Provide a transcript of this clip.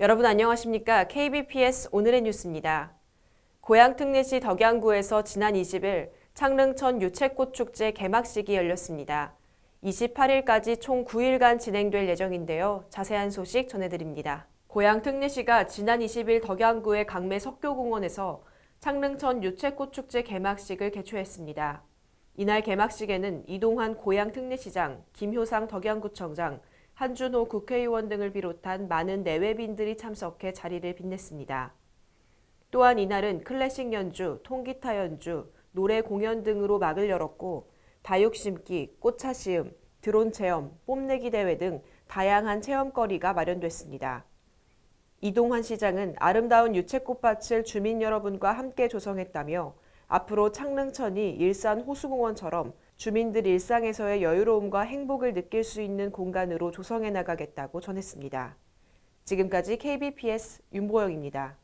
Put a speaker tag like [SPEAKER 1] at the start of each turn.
[SPEAKER 1] 여러분 안녕하십니까? KBPS 오늘의 뉴스입니다. 고양 특례시 덕양구에서 지난 20일 창릉천 유채꽃 축제 개막식이 열렸습니다. 28일까지 총 9일간 진행될 예정인데요. 자세한 소식 전해드립니다. 고양 특례시가 지난 20일 덕양구의 강매 석교공원에서 창릉천 유채꽃 축제 개막식을 개최했습니다. 이날 개막식에는 이동환 고양 특례시장, 김효상 덕양구청장, 한준호 국회의원 등을 비롯한 많은 내외빈들이 참석해 자리를 빛냈습니다. 또한 이날은 클래식 연주, 통기타 연주, 노래 공연 등으로 막을 열었고 다육 심기, 꽃차 시음, 드론 체험, 뽐내기 대회 등 다양한 체험거리가 마련됐습니다. 이동환 시장은 아름다운 유채꽃밭을 주민 여러분과 함께 조성했다며 앞으로 창릉천이 일산 호수공원처럼 주민들 일상에서의 여유로움과 행복을 느낄 수 있는 공간으로 조성해 나가겠다고 전했습니다. 지금까지 KBPS 윤보영입니다.